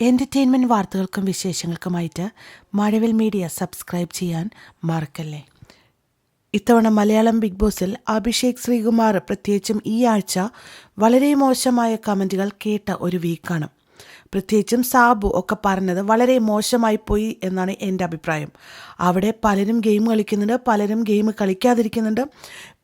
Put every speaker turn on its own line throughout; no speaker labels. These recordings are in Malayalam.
എന്റർടൈൻമെന്റ് വാർത്തകൾക്കും വിശേഷങ്ങൾക്കുമായിട്ട് മഴവിൽ മീഡിയ സബ്സ്ക്രൈബ് ചെയ്യാൻ മറക്കല്ലേ? ഇത്തവണ മലയാളം ബിഗ് ബോസിൽ അഭിഷേക് ശ്രീകുമാർ പ്രത്യേകിച്ചും ഈ ആഴ്ച വളരെ മോശമായ കമന്റുകൾ കേട്ട ഒരു വീക്കാണ്. പ്രത്യേകിച്ചും സാബു ഒക്കെ പറഞ്ഞത് വളരെ മോശമായി പോയി എന്നാണ് എന്റെ അഭിപ്രായം. അവിടെ പലരും ഗെയിം കളിക്കുന്നുണ്ട് പലരും ഗെയിം കളിക്കാതിരിക്കുന്നുണ്ട്.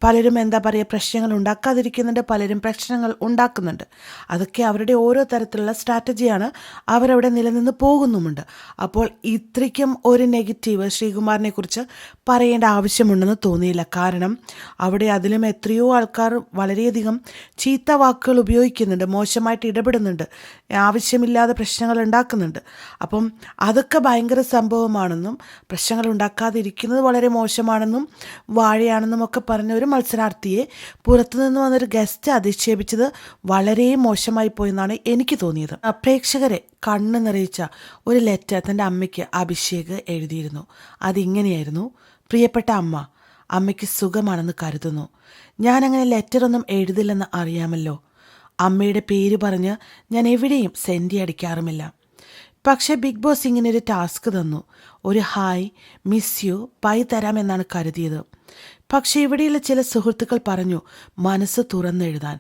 പലരും എന്താ പറയുക പ്രശ്നങ്ങൾ ഉണ്ടാക്കാതിരിക്കുന്നുണ്ട് പലരും പ്രശ്നങ്ങൾ ഉണ്ടാക്കുന്നുണ്ട്. അതൊക്കെ അവരുടെ ഓരോ തരത്തിലുള്ള സ്ട്രാറ്റജിയാണ് അവരവിടെ നിലനിന്ന് പോകുന്നുമുണ്ട്. അപ്പോൾ ഇത്രയ്ക്കും ഒരു നെഗറ്റീവ് ശ്രീകുമാറിനെ കുറിച്ച് പറയേണ്ട ആവശ്യമുണ്ടെന്ന് തോന്നിയില്ല. കാരണം അവിടെ അതിലും എത്രയോ ആൾക്കാർ വളരെയധികം ചീത്ത വാക്കുകൾ ഉപയോഗിക്കുന്നുണ്ട് മോശമായിട്ട് ഇടപെടുന്നുണ്ട് ആവശ്യമില്ലാതെ പ്രശ്നങ്ങൾ ഉണ്ടാക്കുന്നുണ്ട്. അപ്പം അതൊക്കെ ഭയങ്കര സംഭവമാണെന്നും പ്രശ്നങ്ങൾ ഉണ്ടാക്കാതിരിക്കുന്നത് വളരെ മോശമാണെന്നും വാഴയാണെന്നും ഒക്കെ പറഞ്ഞ ഒരു മത്സരാർത്ഥിയെ പുറത്തുനിന്ന് വന്നൊരു ഗസ്റ്റ് അധിക്ഷേപിച്ചത് വളരെ മോശമായി പോയെന്നാണ് എനിക്ക് തോന്നിയത്. പ്രേക്ഷകരെ കണ്ണ് നിറയിച്ച ഒരു ലെറ്റർ തന്റെ അമ്മയ്ക്ക് അഭിഷേക് എഴുതിയിരുന്നു. അതിങ്ങനെയായിരുന്നു പ്രിയപ്പെട്ട അമ്മ അമ്മയ്ക്ക് സുഖമാണെന്ന് കരുതുന്നു. ഞാനങ്ങനെ ലെറ്ററൊന്നും എഴുതില്ലെന്ന് അറിയാമല്ലോ. അമ്മയുടെ പേര് പറഞ്ഞ് ഞാൻ എവിടെയും സെന്റി അടിക്കാറുമില്ല. പക്ഷേ ബിഗ് ബോസ് ഇങ്ങനെ ഒരു ടാസ്ക് തന്നു. ഒരു ഹായ് മിസ് യു പൈ തരാമെന്നാണ് കരുതിയത്. പക്ഷേ ഇവിടെയുള്ള ചില സുഹൃത്തുക്കൾ പറഞ്ഞു മനസ്സ് തുറന്നെഴുതാൻ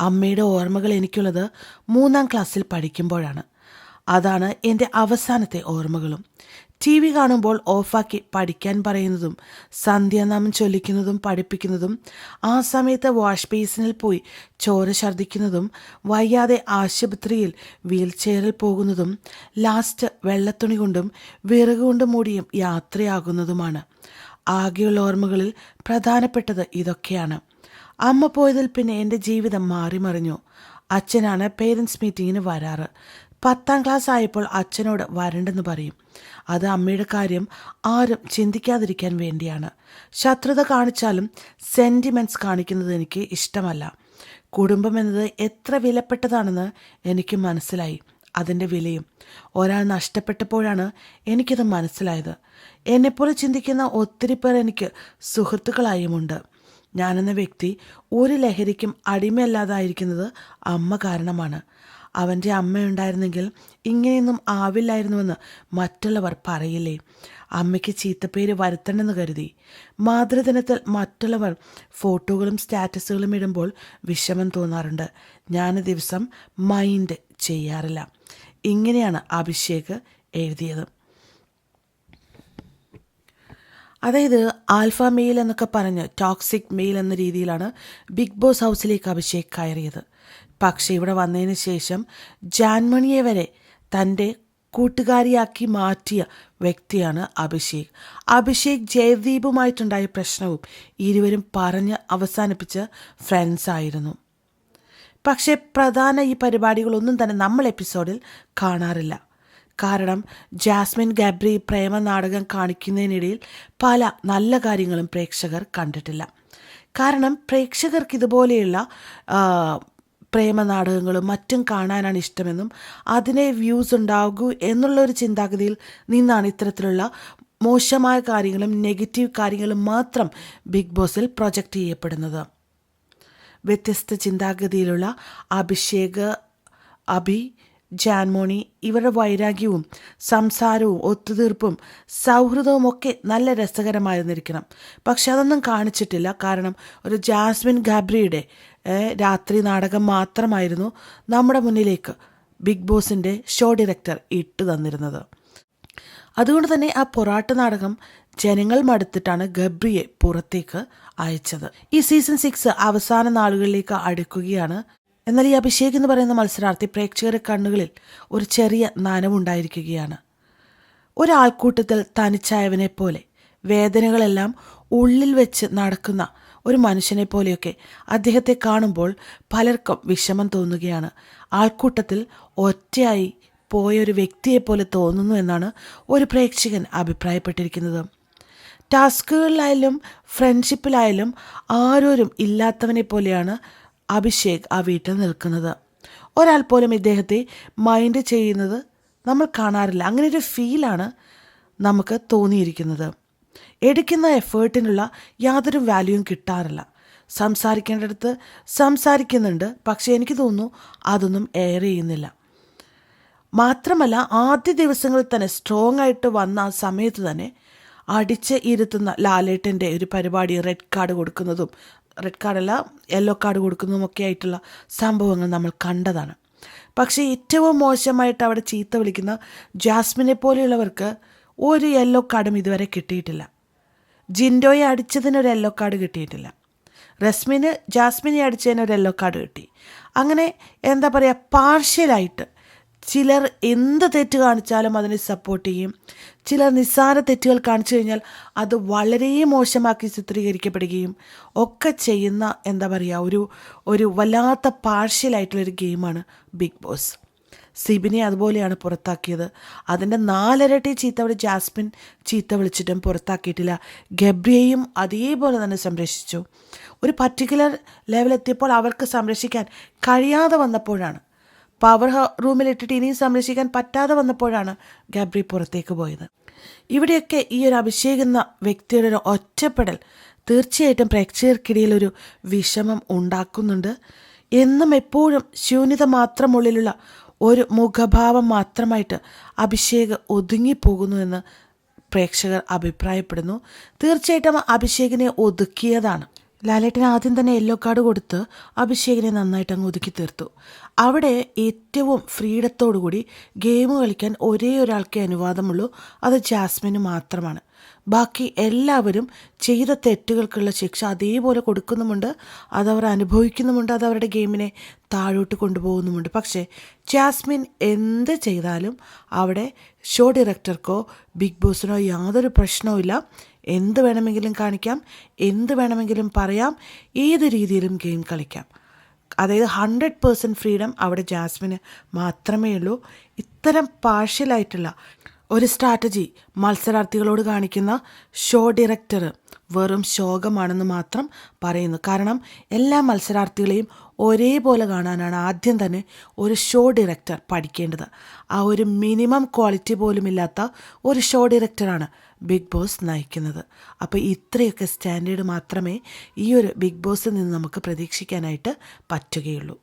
അമ്മയുടെ ഓർമ്മകൾ എനിക്കുള്ളത് മൂന്നാം ക്ലാസ്സിൽ പഠിക്കുമ്പോഴാണ്. അതാണ് എന്റെ അവസാനത്തെ ഓർമ്മകളും. ടി വി കാണുമ്പോൾ ഓഫാക്കി പഠിക്കാൻ പറയുന്നതും സന്ധ്യാനാമം ചൊല്ലിക്കുന്നതും പഠിപ്പിക്കുന്നതും ആ സമയത്ത് വാഷ് ബേസിനിൽ പോയി ചോര ഛർദ്ദിക്കുന്നതും വയ്യാതെ ആശുപത്രിയിൽ വീൽ ചെയറിൽ പോകുന്നതും ലാസ്റ്റ് വെള്ളത്തുണി കൊണ്ടും വിറക് കൊണ്ട് മൂടിയും യാത്രയാകുന്നതുമാണ്. ആകെയുള്ള ഓർമ്മകളിൽ പ്രധാനപ്പെട്ടത് ഇതൊക്കെയാണ്. അമ്മ പോയതിൽ പിന്നെ എന്റെ ജീവിതം മാറിമറിഞ്ഞു അച്ഛനാണ് പേരൻസ് മീറ്റിങ്ങിന് വരാറ്. പത്താം ക്ലാസ് ആയപ്പോൾ അച്ഛനോട് വരണ്ടെന്ന് പറയും. അത് അമ്മയുടെ കാര്യം ആരും ചിന്തിക്കാതിരിക്കാൻ വേണ്ടിയാണ്. ശത്രുത കാണിച്ചാലും സെന്റിമെന്റ്സ് കാണിക്കുന്നത് എനിക്ക് ഇഷ്ടമല്ല. കുടുംബം എന്നത് എത്ര വിലപ്പെട്ടതാണെന്ന് എനിക്ക് മനസ്സിലായി. അതിന്റെ വിലയും. ഒരാൾ നഷ്ടപ്പെട്ടപ്പോഴാണ് എനിക്കത് മനസ്സിലായത്. എന്നെപ്പോലെ ചിന്തിക്കുന്ന ഒത്തിരി പേർ എനിക്ക് സുഹൃത്തുക്കളായുമുണ്ട്. ഞാനെന്ന വ്യക്തി ഒരു ലഹരിക്കും അടിമയല്ലാതായിരിക്കുന്നത് അമ്മ കാരണമാണ്. അവന്റെ അമ്മയുണ്ടായിരുന്നെങ്കിൽ ഇങ്ങനെയൊന്നും ആവില്ലായിരുന്നുവെന്ന് മറ്റുള്ളവർ പറയില്ലേ? അമ്മയ്ക്ക് ചീത്തപ്പേര് വരുത്തണമെന്ന് കരുതി. മാതൃദിനത്തിൽ മറ്റുള്ളവർ ഫോട്ടോകളും സ്റ്റാറ്റസുകളും ഇടുമ്പോൾ വിഷമം തോന്നാറുണ്ട്. ഞാൻ ദിവസം മൈൻഡ് ചെയ്യാറില്ല. ഇങ്ങനെയാണ് അഭിഷേക് എഴുതിയത്. അതായത് ആൽഫ മെയിൽ എന്നൊക്കെ പറഞ്ഞ് ടോക്സിക് മെയിൽ എന്ന രീതിയിലാണ് ബിഗ് ബോസ് ഹൗസിലേക്ക് അഭിഷേക് കയറിയത്. പക്ഷേ ഇവിടെ വന്നതിന് ശേഷം ജാൻമണിയെ വരെ തന്റെ കൂട്ടുകാരിയാക്കി മാറ്റിയ വ്യക്തിയാണ് അഭിഷേക്. അഭിഷേക് ജയദീപുമായിട്ടുണ്ടായ പ്രശ്നവും ഇരുവരും പറഞ്ഞ് അവസാനിപ്പിച്ച ഫ്രണ്ട്സ് ആയിരുന്നു. പക്ഷേ പ്രധാന ഈ പരിപാടികളൊന്നും തന്നെ നമ്മൾ എപ്പിസോഡിൽ കാണാറില്ല. കാരണം ജാസ്മിൻ ഗബ്രി പ്രേമ നാടകം കാണിക്കുന്നതിനിടയിൽ പല നല്ല കാര്യങ്ങളും പ്രേക്ഷകർ കണ്ടിട്ടില്ല. കാരണം പ്രേക്ഷകർക്ക് ഇതുപോലെയുള്ള പ്രേമ നാടകങ്ങളും മറ്റും കാണാനാണ് ഇഷ്ടമെന്നും അതിനെ വ്യൂസ് ഉണ്ടാകൂ എന്നുള്ള ഒരു ചിന്താഗതിയിൽ നിന്നാണ് ഇത്തരത്തിലുള്ള മോശമായ കാര്യങ്ങളും നെഗറ്റീവ് കാര്യങ്ങളും മാത്രം ബിഗ് ബോസിൽ പ്രൊജക്റ്റ് ചെയ്യപ്പെടുന്നത്. വ്യത്യസ്ത ചിന്താഗതിയിലുള്ള അഭിഷേക് അഭി ജാൻമോണി ഇവരുടെ വൈരാഗ്യവും സംസാരവും ഒത്തുതീർപ്പും സൗഹൃദവും ഒക്കെ നല്ല രസകരമായിരുന്നിരിക്കണം. പക്ഷെ അതൊന്നും കാണിച്ചിട്ടില്ല. കാരണം ഒരു ജാസ്മിൻ ഗാബ്രിയുടെ രാത്രി നാടകം മാത്രമായിരുന്നു നമ്മുടെ മുന്നിലേക്ക് ബിഗ് ബോസിന്റെ ഷോ ഡയറക്ടർ ഇട്ടു തന്നിരുന്നത്. അതുകൊണ്ട് തന്നെ ആ പൊറാട്ട് നാടകം ജനങ്ങൾ മടുത്തിട്ടാണ് ഗബ്രിയെ പുറത്തേക്ക് അയച്ചത്. ഈ സീസൺ സിക്സ് അവസാന നാളുകളിലേക്ക് അടുക്കുകയാണ്. എന്നാൽ ഈ അഭിഷേക് എന്ന് പറയുന്ന മത്സരാർത്ഥി പ്രേക്ഷകരുടെ കണ്ണുകളിൽ ഒരു ചെറിയ നനവുണ്ടായിരിക്കുകയാണ്. ഒരാൾക്കൂട്ടത്തിൽ തനിച്ചായവനെ പോലെ വേദനകളെല്ലാം ഉള്ളിൽ വെച്ച് നടക്കുന്ന ഒരു മനുഷ്യനെ പോലെയൊക്കെ അദ്ദേഹത്തെ കാണുമ്പോൾ പലർക്കും വിഷമം തോന്നുകയാണ്. ആൾക്കൂട്ടത്തിൽ ഒറ്റയായി പോയ ഒരു വ്യക്തിയെപ്പോലെ തോന്നുന്നു എന്നാണ് ഒരു പ്രേക്ഷകൻ അഭിപ്രായപ്പെട്ടിരിക്കുന്നത്. ടാസ്കുകളിലായാലും ഫ്രണ്ട്ഷിപ്പിലായാലും ആരോരും ഇല്ലാത്തവനെ പോലെയാണ് അഭിഷേക് ആ വീട്ടിൽ നിൽക്കുന്നത്. ഒരാൾ പോലും ഇദ്ദേഹത്തെ മൈൻഡ് ചെയ്യുന്നത് നമ്മൾ കാണാറില്ല. അങ്ങനെ ഒരു ഫീലാണ് നമുക്ക് തോന്നിയിരിക്കുന്നത്. എടുക്കുന്ന എഫേർട്ടിനുള്ള യാതൊരു വാല്യൂവും കിട്ടാറില്ല. സംസാരിക്കേണ്ടടുത്ത് സംസാരിക്കുന്നുണ്ട്. പക്ഷേ എനിക്ക് തോന്നുന്നു അതൊന്നും എയർ ചെയ്യുന്നില്ല. മാത്രമല്ല ആദ്യ ദിവസങ്ങളിൽ തന്നെ സ്ട്രോങ് ആയിട്ട് വന്ന ആ സമയത്ത് തന്നെ അടിച്ച് ഇരുത്തുന്ന ലാലേട്ടന്റെ ഒരു പരിപാടി റെഡ് കാർഡ് കൊടുക്കുന്നതും റെഡ് കാർഡല്ല യെല്ലോ കാർഡ് കൊടുക്കുന്നതും ഒക്കെ ആയിട്ടുള്ള സംഭവങ്ങൾ നമ്മൾ കണ്ടതാണ്. പക്ഷേ ഏറ്റവും മോശമായിട്ട് അവിടെ ചീത്ത വിളിക്കുന്ന ജാസ്മിനെ പോലെയുള്ളവർക്ക് ഒരു യെല്ലോ കാർഡും ഇതുവരെ കിട്ടിയിട്ടില്ല. ജിൻഡോയെ അടിച്ചതിന് ഒരു യെല്ലോ കാർഡ് കിട്ടിയിട്ടില്ല. റസ്മിന് ജാസ്മിനെ അടിച്ചതിന് ഒരു യെല്ലോ കാർഡ് കിട്ടി. അങ്ങനെ എന്താ പറയുക പാർഷ്യലായിട്ട് ചിലർ എന്ത് തെറ്റ് കാണിച്ചാലും അതിനെ സപ്പോർട്ട് ചെയ്യും. ചിലർ നിസ്സാര തെറ്റുകൾ കാണിച്ചു കഴിഞ്ഞാൽ അത് വളരെ മോശമാക്കി ചിത്രീകരിക്കപ്പെടുകയും ഒക്കെ ചെയ്യുന്ന എന്താ പറയുക ഒരു ഒരു വല്ലാത്ത പാർഷ്യലായിട്ടുള്ളൊരു ഗെയിമാണ് ബിഗ് ബോസ് സിബിനെ അതുപോലെയാണ് പുറത്താക്കിയത്. അതിന്റെ നാലരട്ടി ചീത്ത വിളി ജാസ്മിൻ ചീത്ത വിളിച്ചിട്ടും പുറത്താക്കിയിട്ടില്ല. ഗബ്രിയെയും അതേപോലെ തന്നെ സംരക്ഷിച്ചു. ഒരു പർട്ടിക്കുലർ ലെവലെത്തിയപ്പോൾ അവർക്ക് സംരക്ഷിക്കാൻ കഴിയാതെ വന്നപ്പോഴാണ് പവർ റൂമിലിട്ടിട്ട് ഇനിയും സംരക്ഷിക്കാൻ പറ്റാതെ വന്നപ്പോഴാണ് ഗാബ്രി പുറത്തേക്ക് പോയത്. ഇവിടെയൊക്കെ ഈ ഒരു അഭിഷേകുന്ന വ്യക്തിയുടെ ഒരു ഒറ്റപ്പെടൽ തീർച്ചയായിട്ടും പ്രേക്ഷകർക്കിടയിൽ ഒരു വിഷമം ഉണ്ടാക്കുന്നുണ്ട്. എന്നും എപ്പോഴും ശൂന്യത മാത്രമുള്ളിലുള്ള ഒരു മുഖഭാവം മാത്രമായിട്ട് അഭിഷേക് ഒതുങ്ങിപ്പോകുന്നു എന്ന് പ്രേക്ഷകർ അഭിപ്രായപ്പെടുന്നു. തീർച്ചയായിട്ടും അഭിഷേകിനെ ഒതുക്കിയതാണ്. ലാലേട്ടൻ ആദ്യം തന്നെ യെല്ലോ കാർഡ് കൊടുത്ത് അഭിഷേകിനെ നന്നായിട്ട് അങ്ങ് ഒതുക്കി തീർത്തു. അവിടെ ഏറ്റവും ഫ്രീഡത്തോടുകൂടി ഗെയിം കളിക്കാൻ ഒരേ ഒരാൾക്കേ അനുവാദമുള്ളൂ. അത് ജാസ്മിന് മാത്രമാണ്. ബാക്കി എല്ലാവരും ചെയ്ത തെറ്റുകൾക്കുള്ള ശിക്ഷ അതേപോലെ കൊടുക്കുന്നുമുണ്ട്. അതവർ അനുഭവിക്കുന്നുമുണ്ട്. അത് അവരുടെ ഗെയിമിനെ താഴോട്ട് കൊണ്ടുപോകുന്നുമുണ്ട്. പക്ഷേ ജാസ്മിൻ എന്ത് ചെയ്താലും അവിടെ ഷോ ഡയറക്ടർക്കോ ബിഗ് ബോസിനോ യാതൊരു പ്രശ്നവുമില്ല. എന്ത് വേണമെങ്കിലും കാണിക്കാം എന്ത് വേണമെങ്കിലും പറയാം ഏത് രീതിയിലും ഗെയിം കളിക്കാം. അതായത് ഹൺഡ്രഡ് പേഴ്സന്റ് ഫ്രീഡം അവിടെ ജാസ്മിന് മാത്രമേ ഉള്ളൂ. ഇത്തരം പാർഷ്യലായിട്ടുള്ള ഒരു സ്ട്രാറ്റജി മത്സരാർത്ഥികളോട് കാണിക്കുന്ന ഷോ ഡയറക്ടർ വെറും ശോകമാണെന്ന് മാത്രം പറയുന്നു. കാരണം എല്ലാ മത്സരാർത്ഥികളെയും ഒരേപോലെ കാണാനാണ് ആദ്യം തന്നെ ഒരു ഷോ ഡയറക്ടർ പഠിക്കേണ്ടത്. ആ ഒരു മിനിമം ക്വാളിറ്റി പോലുമില്ലാത്ത ഒരു ഷോ ഡയറക്ടറാണ് ബിഗ് ബോസ് നയിക്കുന്നത്. അപ്പോൾ ഇത്രയൊക്കെ സ്റ്റാൻഡേർഡ് മാത്രമേ ഈ ഒരു ബിഗ് ബോസിൽ നിന്ന് നമുക്ക് പ്രതീക്ഷിക്കാനായിട്ട് പറ്റുകയുള്ളൂ.